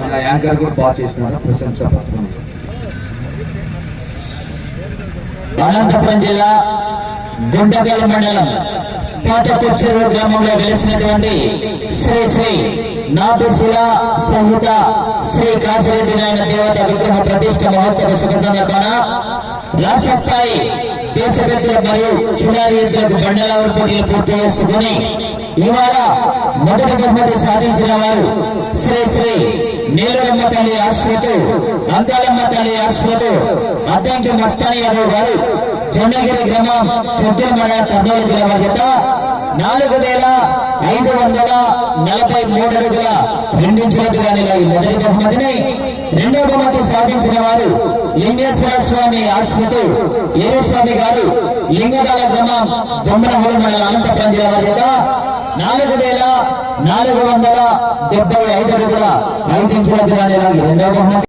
మన యాంకర్ కూడా బాగా చేసినారు ప్రశంస అనంతపురం జిల్లా గుంటకల్ మండలం పాతకొచ్చేరు గ్రామంలో వెలిసినటువంటి శ్రీ శ్రీ నాభిశిల సహిత శ్రీ కాశిరెడ్డి నాయన దేవత విగ్రహ ప్రతిష్ట మహోత్సవ శుభ సందర్భాన రాష్ట్ర స్థాయి దేశపెద్దల మరియు కిలారి ఎద్దులకు బండలావరి పోటీలు పూర్తి చేసుకుని ఇవాళ మొదటి బహుమతి సాధించిన వారు శ్రీ శ్రీ నీలరమ్మ తల్లి ఆశ్రతు అంకాలమ్మ తల్లి ఆశ్రతు అద్దంకి మస్తాని యాదవ్ గారు జొన్నగిరి గ్రామం తొట్టిల మండల కర్నూలు జిల్లా వారి చేత నాలుగు వేల ఐదు వందల నలభై మూడు అడుగుల రెండించుల జిల్లా ఈ మొదటి బహుమతిని రెండవ బహుమతి సాధించిన వారు లింగేశ్వర స్వామి ఆశ్రతు ఏరేస్వామి గారు లింగదాల గ్రామం బొమ్మనహోలు మండల అనంతపురం జిల్లా వారి చేత నాలుగు వేల నాలుగు వందల డెబ్బై ఐదు అడుగుల ఐదు ఇంచుల దూరానిలో రెండో బహుమతి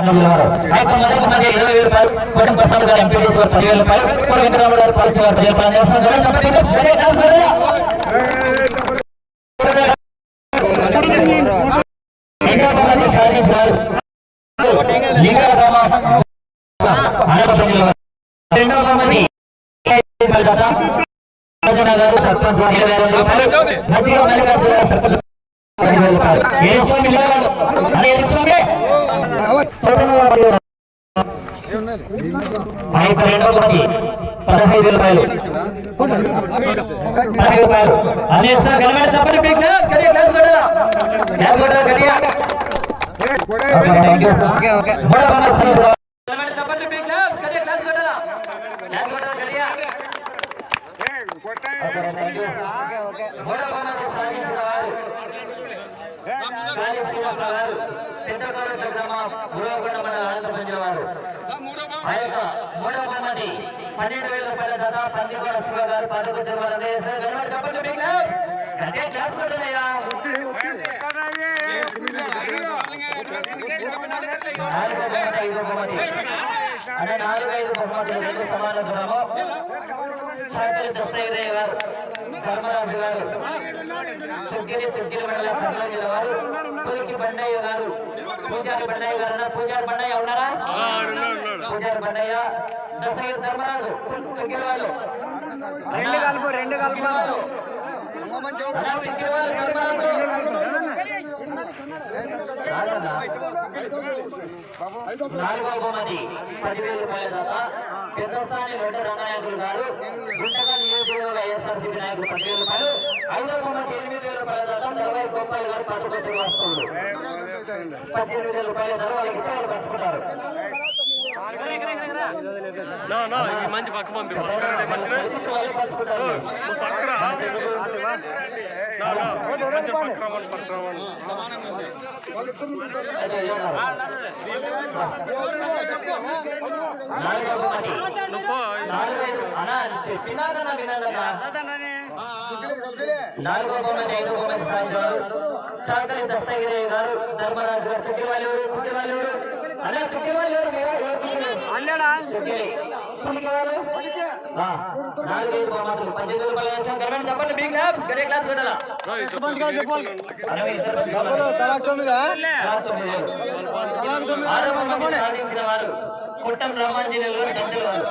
ఇరవై వేల గారు ఎంపీడీసీ గారు పదివేల రూపాయలు కోట వెంకటరామ గారు పాలసీ గారు పదివేల రూపాయలు గారు సర్పంచ్ ఇరవై వేల రూపాయలు మంచిగా మల్లికార్జున సర్పంచ్ పదివేల స్వామి అరే, ఏ స్వామి? అయితే రెండవ బహుమతి పదహైదు రూపాయలు పదహైదు రూపాయలు అదే సార్ గణమైన తప్పని మీకు గడియ క్లాస్ కొట్టాలా క్లాస్ కొట్టాలా గడియ ఓకే ఓకే మూడవ బహుమతి సార్ గణమైన తప్పని మీకు గడియ క్లాస్ కొట్టాలా క్లాస్ కొట్టాలా గడియ ఓకే ఓకే మూడవ బహుమతి సాధించిన వారు గాలి శ్రీరామ గారు చింతకారు గ్రామ గురవకొండ మన అనంతపురం జిల్లా వారు ఆ యొక్క మూడవ బహుమతి పన్నెండు వేల రూపాయల దాదా పందిగోడ శివ గారు పదకొండు వారు గణపతి చెప్పండి మీకు అదే క్లాస్ కొట్టనయ్యా నాలుగో బహుమతి ఐదో బహుమతి అనే నాలుగు ఐదు బహుమతులు రెండు సమాన దూరము చాకలి దస్తగిరయ్య గారు ధర్మరాజు గారు చుక్కిరి చుక్కిరి మండల జిల్లా వారు పులికి బండయ్య గారు పూజారి బండయ్య గారు. పూజారి బండయ్య ఉన్నారా పూజారి బండయ్య దస్తగిరి ధర్మరాజు వాళ్ళు రెండు కలుపు. రెండు కలుపు ధర్మరాజు? నాలుగో బహుమతి పదివేల రూపాయల దాకా. పెద్దసాని రెడ్డి రంగనాయకులు గారు గుంటగా నియోజకవర్గ వైఎస్ఆర్సీపీ నాయకులు పదివేల రూపాయలు. ఐదో బహుమతి ఎనిమిది వేల రూపాయల దాకా నలభై గోపాల్ గారు పద్దెనిమిది వేల రూపాయల ధర వాళ్ళకి వాళ్ళు పంచుకుంటారు. నా నా మంచి పక్క పంపి భాస్కర్ మంచి పక్కరా నాలుగో బహుమతి నువ్వు నాలుగైదు అన్నా చాకలి దస్తగిరి గారు ధర్మరాజు గారు తుక్కివాళ్ళూరు తుక్కివాళ్ళూరు అలా తుక్కివాళ్ళూరు మీరు తుక్కివాళ్ళు నాలుగైదు బొమ్మతులు పద్దెనిమిది రూపాయలు వేసాం కరెక్ట్ చెప్పండి. బీ క్లాప్స్ కొట్టాలా? సాధించిన వారు కుట్టం రామాంజనేయులు గారు దండలు వారు.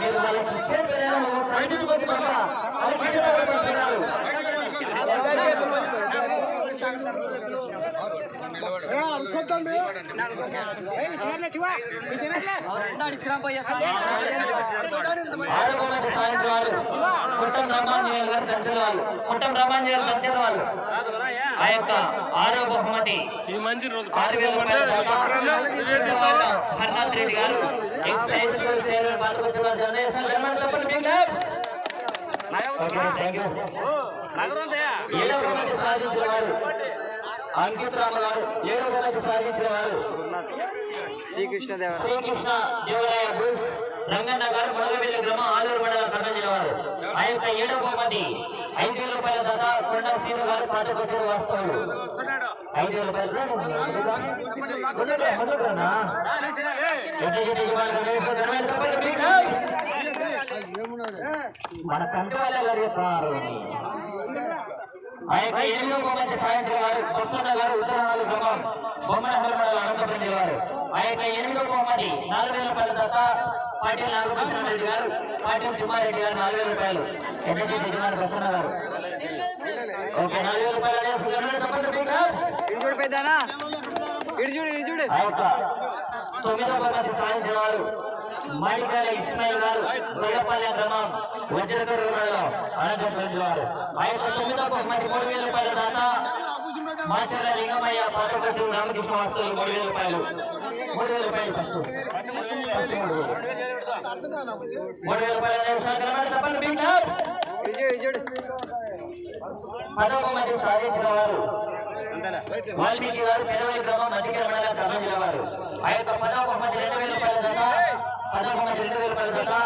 మీరు వాళ్ళకి ఇచ్చే బయటకు వచ్చి పక్క. వాళ్ళకి ఇచ్చే వాళ్ళకి ఇచ్చినారు. ఆరో బహుమతి సాధించిన వారు కుట్టం రామాంజనేయులు గారు దంచల వాళ్ళు కుట్టం రామాంజనేయులు దంచల వాళ్ళు ఆ యొక్క ఆరో బహుమతి ఈ మంచి రోజు హర్నాథ్ రెడ్డి గారు ఎక్సైజ్ చైర్మన్ పాల్గొచ్చిన జనరేషన్ థ్యాంక్ యూ ఏడవ బహుమతి సాధించిన వారు అంకిత్ రామ గారు ఏడవ బహుమతి సాధించిన వారు శ్రీకృష్ణ దేవరాయ బుల్స్ రంగన్న గారు మునగవెల్లి గ్రామం ఆలూరు మండలం కర్నూలు జిల్లా వారు ఆ యొక్క ఏడవ బహుమతి ఐదు వేల రూపాయల దాకా కొండ సీను గారు పాతకొచ్చిన వస్తువులు ఐదు వేల రూపాయలు ముందుకురా, ముందుకురానా? ఎటు ఎటు ఎటు వాళ్ళు రేపు గవర్నమెంట్ చెప్పండి బిగ్ క్లాప్స్. మన కంటి వాళ్ళ గారు చెప్పారు ఆ యొక్క బొమ్మకి సాయంత్రం గారు బొమ్మన్న గారు ఉత్తరాలు గ్రామం బొమ్మన హోలమడల అనంతపురం జిల్లా వారు ఆ యొక్క ఎనిమిదో నాలుగు వేల రూపాయల దాకా పాటిల్ నాగభూషణ రెడ్డి గారు పాటిల్ తిమ్మారెడ్డి గారు నాలుగు వేల రూపాయలు. ఎన్ఎస్జీ యజమాని బసన్న గారు? ఓకే నాలుగు వేల రూపాయలు బిగ్ క్లాప్స్. చూడు ఇటు చూడు. ఇటు చూడు ఆ యొక్క తొమ్మిదో బహుమతి సాధించిన వారు మాడికాల ఇస్మాయిల్ గారు గొల్లపల్లె గ్రామం వజ్రకర్ మండలం అనంతపురం వారు ఆ యొక్క తొమ్మిదో బహుమతి మూడు వేల రూపాయల దాకా మాచర్ల లింగమయ్య పాతకొచ్చి రామకృష్ణ వస్తువులు మూడు వేల రూపాయలు మూడు వేల రూపాయలు. ఫస్ట్ మూడు వేలు. రూపాయలు బిగ్ చూడు పదవ బహుమతి సాధించిన వారు వాల్మీకి గారు పెరవలి గ్రామం మధ్యకర మండలం కర్నూలు జిల్లా వారు. ఆ యొక్క పదవ మంది రెండు వేల రూపాయల దాకా పదవ మంది రెండు వేల రూపాయల దాకా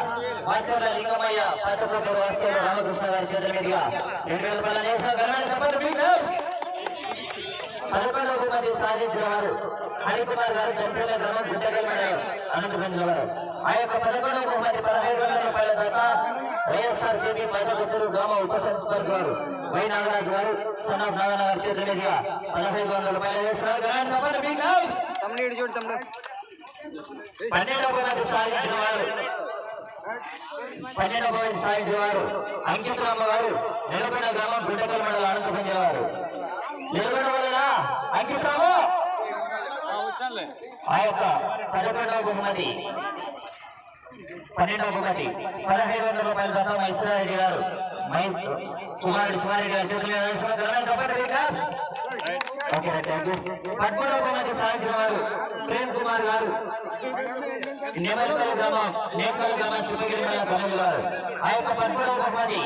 మాచర్ల లింగమయ్య పాతకొచ్చూరు వాస్తవ రామకృష్ణ గారి చేతుల మీదుగా రెండు వేల రూపాయల నేసిన గర్వాన్ని చెప్పండి పదకొండవ మంది సాధించిన వారు హరికుమార్ గారు కంచెల గ్రామం గుంటగల్ మండలం అనంతపురం జిల్లా వారు ఆ యొక్క పదకొండవ మంది పదహైదు వందల రూపాయల దాకా వైఎస్ఆర్ సిపి పదకొచ్చూరు గ్రామ ఉప సర్పంచ్ గారు వై నాగరాజు గారు సన్ ఆఫ్ నాగరాజు గారి చేతుల మీదుగా పదహైదు వందల రూపాయలు తమ్ముడు పన్నెండవ బహుమతి సాధించిన వారు పన్నెండవ బహుమతి సాధించిన వారు గారు నెలకొండ గ్రామం గుండెకల్ మండలం అనంతపురం వారు. నెలకొండ వల్ల అంకిత రాము ఆ యొక్క పదకొండవ బహుమతి. పన్నెండవ బహుమతి పదహైదు వందల రూపాయల దాకా మైసూరారెడ్డి గారు. కుమారుడు శివారెడ్డి గారి చేతుల పదమూడవ సాధించిన వారు ప్రేమ్ కుమార్ గారు. నేమల్పల్లి గ్రామం నేమల్పల్లి గ్రామం చుప్పగిరి కర్నూలు గారు. ఆ యొక్క పదమూడవ బహుమతి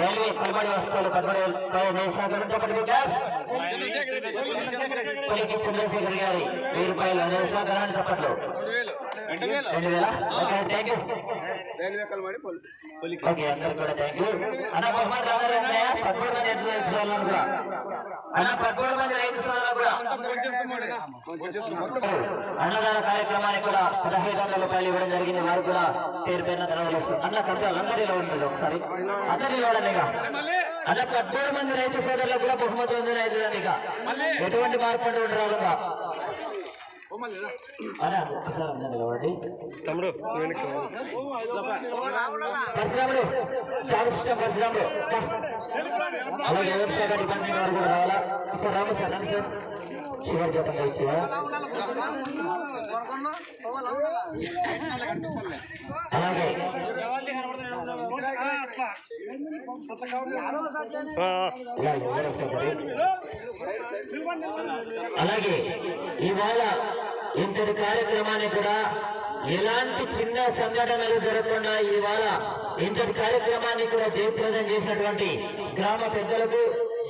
రైల్వే కొలబడి వస్తువులు పదమూడు వేసిన చెప్పండి వికాస్. పులికి చంద్రశేఖర్ గారి వెయ్యి రూపాయలు ఘనాన్ని చెప్పట్లు. అన్న బహుమతి అన్నదాన కార్యక్రమానికి కూడా పదహైదు వందల రూపాయలు ఇవ్వడం జరిగింది. వారు కూడా పేరు పేరున తనవ చేసుకుంటారు అన్న కంటే అందరిలో ఉంటుంది ఒకసారి. అందరిలో అన్న పదమూడు మంది రైతు సోదరులకు కూడా బహుమతి ఉంది రైతులని ఇక ఎటువంటి మార్పు అంటూ ఉండరాదు ఇక. పరశురాముడు శాస్త్రం పరశురాముడు దా. అలాగే వ్యవసాయ డిపార్ట్మెంట్ వారు కూడా రావాలా సార్ రాము సార్ రండి సార్ చివరి చెప్పండి అలాగే అలాగే ఇవాళ ఇంతటి కార్యక్రమాన్ని కూడా ఎలాంటి చిన్న సంఘటనలు జరగకుండా ఇవాళ ఇంతటి కార్యక్రమాన్ని కూడా జయప్రదం చేసినటువంటి గ్రామ పెద్దలకు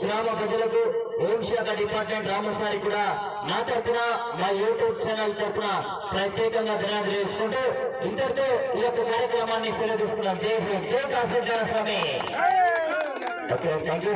గ్రామ ప్రజలకు హోంశాఖ డిపార్ట్మెంట్ రామస్వారి కూడా నా తరపున మా యూట్యూబ్ ఛానల్ తరపున ప్రత్యేకంగా ధన్యవాదాలు చేసుకుంటూ ఇంతటితో ఈ యొక్క కార్యక్రమాన్ని సెలవు తీసుకున్నాం జై హోం జై కాశ్మీర్ స్వామి. Okay thank you